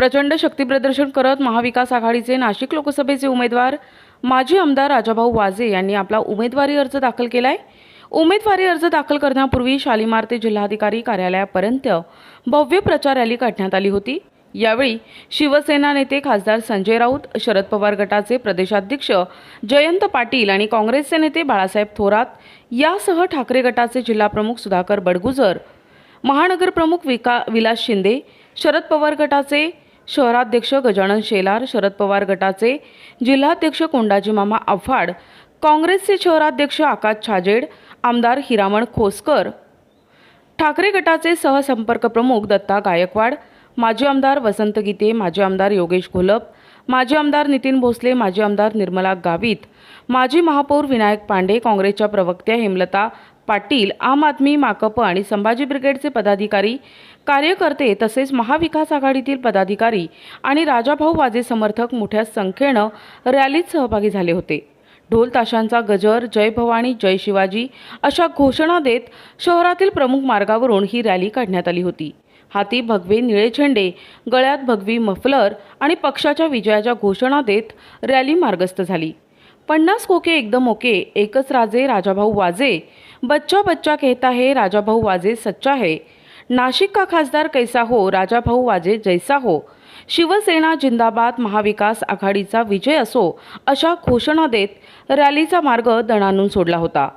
प्रचंड शक्तीप्रदर्शन करत महाविकास आघाडीचे नाशिक लोकसभेचे उमेदवार माजी आमदार राजाभाऊ वाजे यांनी आपला उमेदवारी अर्ज दाखल केला आहे उमेदवारी अर्ज दाखल करण्यापूर्वी शालिमार ते जिल्हाधिकारी कार्यालयापर्यंत भव्य प्रचार रॅली काढण्यात आली होती. यावेळी शिवसेना नेते खासदार संजय राऊत शरद पवार गटाचे प्रदेशाध्यक्ष जयंत पाटील आणि काँग्रेसचे नेते बाळासाहेब थोरात यासह ठाकरे गटाचे जिल्हाप्रमुख सुधाकर बडगुजर महानगरप्रमुख विका विलास शिंदे शरद पवार गटाचे शहराध्यक्ष गजानन शेलार शरद पवार गटाचे जिल्हाध्यक्ष कोंडाजी मामा आव्हाड काँग्रेसचे शहराध्यक्ष आकाश छाजेड आमदार हिरामण खोसकर ठाकरे गटाचे सहसंपर्क प्रमुख दत्ता गायकवाड माजी आमदार वसंत गीते माजी आमदार योगेश घोलप माजी आमदार नितीन भोसले माजी आमदार निर्मला गावित माजी महापौर विनायक पांडे काँग्रेसच्या प्रवक्त्या हेमलता पाटील आम आदमी माकप आणि संभाजी ब्रिगेडचे पदाधिकारी कार्यकर्ते तसेच महाविकास आघाडीतील पदाधिकारी आणि राजाभाऊ वाजे समर्थक मोठ्या संख्येनं रॅलीत सहभागी झाले होते. ढोल ताशांचा गजर जय भवानी जय शिवाजी अशा घोषणा देत शहरातील प्रमुख मार्गावरून ही रॅली काढण्यात आली होती. हाती भगवे निळे झेंडे गळ्यात भगवी मफलर आणि पक्षाच्या विजयाच्या घोषणा देत रॅली मार्गस्थ झाली. पन्नास कोके एकदम ओके एकच राजे राजाभाऊ वाजे. बच्चा बच्चा कहता है राजाभाऊ वाजे सच्चा है. नाशिक का खासदार कैसा हो राजाभाऊ वाजे जैसा हो. शिवसेना जिंदाबाद महाविकास आघाडीचा विजय असो अशा घोषणा देत रॅलीचा मार्ग दणानून सोडला होता.